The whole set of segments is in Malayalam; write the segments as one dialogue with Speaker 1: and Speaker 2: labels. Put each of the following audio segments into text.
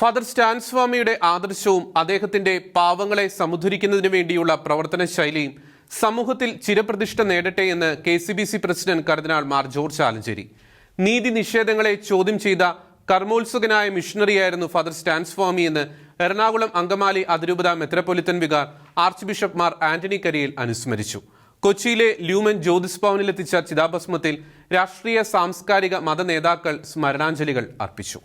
Speaker 1: ഫാദർ സ്റ്റാൻ സ്വാമിയുടെ ആദർശവും അദ്ദേഹത്തിന്റെ പാവങ്ങളെ സമുദ്ധരിക്കുന്നതിനു വേണ്ടിയുള്ള പ്രവർത്തന ശൈലിയും സമൂഹത്തിൽ ചിരപ്രതിഷ്ഠ നേടട്ടെ എന്ന് K C B C president കർദിനാൾ മാർ ജോർജ് ആലഞ്ചേരി. നീതി നിഷേധങ്ങളെ ചോദ്യം ചെയ്ത കർമ്മോത്സുകനായ മിഷണറിയായിരുന്നു ഫാദർ സ്റ്റാൻ സ്വാമി എന്ന് എറണാകുളം അങ്കമാലി അതിരൂപത metropolitan vicar archbishop Mar Antony Kariyil അനുസ്മരിച്ചു. കൊച്ചിയിലെ ല്യൂമൻ ജ്യോതിസ് ഭവനിലെത്തിച്ച ചിതാഭസ്മത്തിൽ രാഷ്ട്രീയ സാംസ്കാരിക മത നേതാക്കൾ സ്മരണാഞ്ജലികൾ അർപ്പിച്ചു.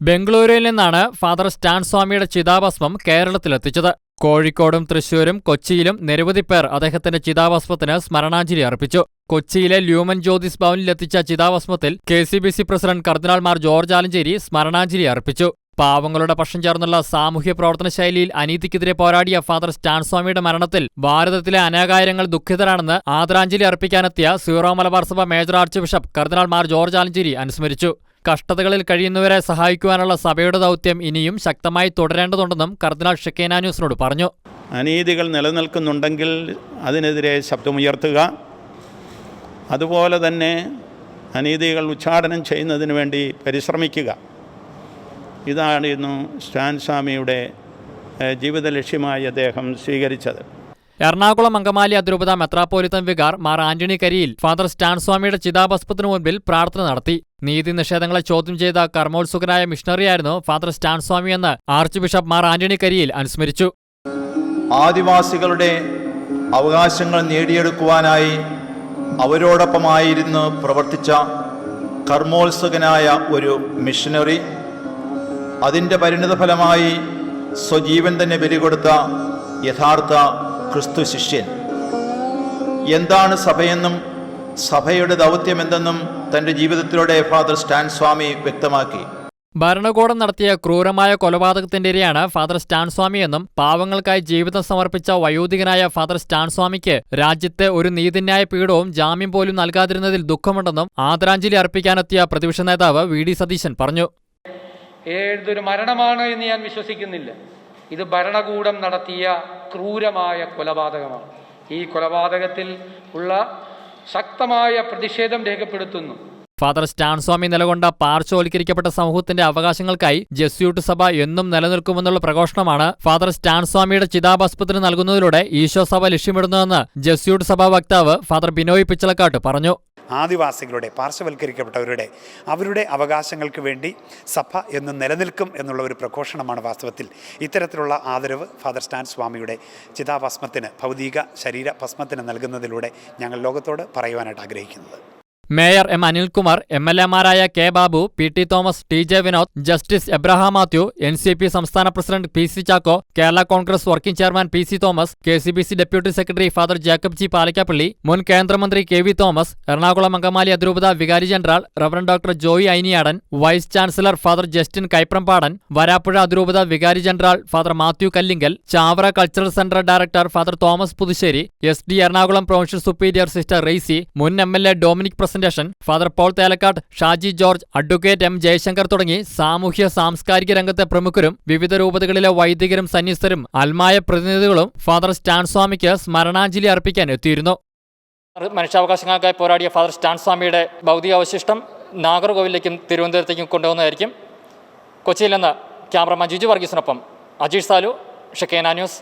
Speaker 2: ബംഗളൂരുവിൽ നിന്നാണ് ഫാദർ സ്റ്റാൻ സ്വാമിയുടെ ചിതാഭസ്മം കേരളത്തിലെത്തിച്ചത്. കോഴിക്കോടും തൃശൂരും കൊച്ചിയിലും നിരവധി പേർ അദ്ദേഹത്തിന്റെ ചിതാഭസ്മത്തിന് സ്മരണാഞ്ജലി അർപ്പിച്ചു. കൊച്ചിയിലെ ല്യൂമൻ ജ്യോതിസ് ഭവനിലെത്തിച്ച ചിതാഭസ്മത്തിൽ K C B C president കർദിനാൾമാർ George Alencherry സ്മരണാഞ്ജലി അർപ്പിച്ചു. പാവങ്ങളുടെ പക്ഷം ചേർന്നുള്ള സാമൂഹ്യ പ്രവർത്തന ശൈലിയിൽ അനീതിക്കെതിരെ പോരാടിയ ഫാദർ സ്റ്റാൻ സ്വാമിയുടെ മരണത്തിൽ ഭാരതത്തിലെ അനാകാര്യങ്ങൾ ദുഃഖിതരാണെന്ന് ആദരാഞ്ജലി അർപ്പിക്കാനെത്തിയ Syro Malabar Sabha major archbishop കർദിനാൾമാർ ജോർജ് ആലഞ്ചേരി അനുസ്മരിച്ചു. കഷ്ടതകളിൽ കഴിയുന്നവരെ സഹായിക്കുവാനുള്ള സഭയുടെ ദൗത്യം ഇനിയും ശക്തമായി തുടരേണ്ടതുണ്ടെന്നും കർദിനാൾ ഷെക്കേനാന്യൂസിനോട് പറഞ്ഞു.
Speaker 3: അനീതികൾ നിലനിൽക്കുന്നുണ്ടെങ്കിൽ അതിനെതിരെ ശബ്ദമുയർത്തുക. അതുപോലെ തന്നെ അനീതികൾ ഉച്ചാടനം ചെയ്യുന്നതിന് വേണ്ടി പരിശ്രമിക്കുക. ഇതായിരുന്നു സ്റ്റാൻ സ്വാമിയുടെ ജീവിത ലക്ഷ്യമായി അദ്ദേഹം സ്വീകരിച്ചത്.
Speaker 2: എറണാകുളം അങ്കമാലി അതിരൂപത metropolitan vicar Mar Antony Kariyil father സ്റ്റാൻസ്വാമിയുടെ ചിതാഭസ്മത്തിനു മുൻപിൽ പ്രാർത്ഥന നടത്തി. നീതി നിഷേധങ്ങളെ ചോദ്യം ചെയ്ത കർമ്മോത്സുകനായ മിഷണറിയായിരുന്നു ഫാദർ സ്റ്റാൻ സ്വാമി എന്ന് ആർച്ച് ബിഷപ്പ് മാർ ആന്റണി കരിയിൽ അനുസ്മരിച്ചു.
Speaker 4: ആദിവാസികളുടെ അവകാശങ്ങൾ നേടിയെടുക്കുവാനായി അവരോടൊപ്പമായിരുന്നു പ്രവർത്തിച്ച കർമ്മോത്സുകനായ ഒരു മിഷനറി അതിന്റെ പരിണിതഫലമായി സ്വജീവൻ തന്നെ ബലികൊടുത്ത യഥാർത്ഥ ക്രിസ്തു ശിഷ്യൻ. എന്താണ് സഭയെന്നും സഭയുടെ ദൗത്യമെന്തെന്നും തന്റെ ജീവിതത്തിലൂടെ ഫാദർ സ്റ്റാൻ സ്വാമി വ്യക്തമാക്കി.
Speaker 2: ഭരണകൂടം നടത്തിയ ക്രൂരമായ കൊലപാതകത്തിന്റെ ഇരയാണ് ഫാദർ സ്റ്റാൻ സ്വാമിയെന്നും പാവങ്ങൾക്കായി ജീവിതം സമർപ്പിച്ച വയോധികനായ ഫാദർ സ്റ്റാൻ സ്വാമിക്ക് രാജ്യത്തെ ഒരു നീതിന്യായ പീഠവും ജാമ്യം പോലും നൽകാതിരുന്നതിൽ ദുഃഖമുണ്ടെന്നും ആദരാഞ്ജലി അർപ്പിക്കാനെത്തിയ പ്രതിപക്ഷ നേതാവ് വി ഡി സതീശൻ പറഞ്ഞു.
Speaker 5: ഏതൊരു മരണമാണ് എന്ന് ഞാൻ വിശ്വസിക്കുന്നില്ല. ഇത് ഭരണകൂടം നടത്തിയ ക്രൂരമായ കൊലപാതകമാണ്. ഈ കൊലപാതകത്തിൽ ഉള്ള ശക്തമായ പ്രതിഷേധം രേഖപ്പെടുത്തുന്നു.
Speaker 2: ഫാദർ സ്റ്റാൻസ്വാമി നിലകൊണ്ട പാർശ്വവൽക്കരിക്കപ്പെട്ട സമൂഹത്തിന്റെ അവകാശങ്ങൾക്കായി ജസ്യൂട്ട് സഭ എന്നും നിലനിൽക്കുമെന്നുള്ള പ്രഘോഷണമാണ് ഫാദർ സ്റ്റാൻസ്വാമിയുടെ ചിതാഭസ്പത്തിന് നൽകുന്നതിലൂടെ ഈശോ സഭ ലക്ഷ്യമിടുന്നതെന്ന് ജസ്യൂട്ട് സഭാ വക്താവ് ഫാദർ ബിനോയ് പിച്ചളക്കാട്ട് പറഞ്ഞു.
Speaker 6: ആദിവാസികളുടെ പാർശ്വവൽക്കരിക്കപ്പെട്ടവരുടെ അവരുടെ അവകാശങ്ങൾക്ക് വേണ്ടി സഭ എന്ന് നിലനിൽക്കും എന്നുള്ള ഒരു പ്രഘോഷണമാണ് വാസ്തവത്തിൽ. ഇത്തരത്തിലുള്ള ആദരവ് ഫാദർ സ്റ്റാൻ സ്വാമിയുടെ ചിതാഭസ്മത്തിന് ഭൗതിക ശരീര ഭസ്മത്തിന് നൽകുന്നതിലൂടെ ഞങ്ങൾ ലോകത്തോട് പറയുവാനായിട്ട് ആഗ്രഹിക്കുന്നത്.
Speaker 2: Mayor M Anilkumar M L എമാരായ K Babu P T Thomas T J Vinod justice Abraham Mathew N C P സംസ്ഥാന president P C Chacko Kerala Congress working chairman P C Thomas K C B C deputy secretary father Jacob G Palakkappilly മുൻ കേന്ദ്രമന്ത്രി കെ വി തോമസ് എറണാകുളം അങ്കമാലി അതിരൂപത വികാരി general reverend doctor Joy Ainiyadan vice chancellor father Justin Kaiprampadan Varapuzha അതിരൂപത വികാരി general father Mathew Kallingal Chavara cultural centre director father Thomas Puthussery S D Ernakulam provincial superior sister Reycy മുൻ M L A Dominic presentation father Paul Thelakkat Shaji George advocate M Jayashankar തുടങ്ങി സാമൂഹ്യ സാംസ്കാരിക രംഗത്തെ പ്രമുഖരും വിവിധ രൂപതകളിലെ വൈദികരും സന്യസ്തരും അൽമായ പ്രതിനിധികളും ഫാദർ സ്റ്റാൻസ്വാമിക്ക് സ്മരണാഞ്ജലി അർപ്പിക്കാൻ എത്തിയിരുന്നു. മനുഷ്യാവകാശങ്ങൾക്കായി പോരാടിയ ഫാദർ സ്റ്റാൻസ്വാമിയുടെ ഭൗതികാവശിഷ്ടം നാഗർകോവിലേക്കും തിരുവനന്തപുരത്തേക്കും കൊണ്ടുപോകുന്നതായിരിക്കും. കൊച്ചിയിൽ നിന്ന് ക്യാമറമാൻ ജിജു വർഗീസിനൊപ്പം അജീഷ് സാലു ഷക്കേന ന്യൂസ്.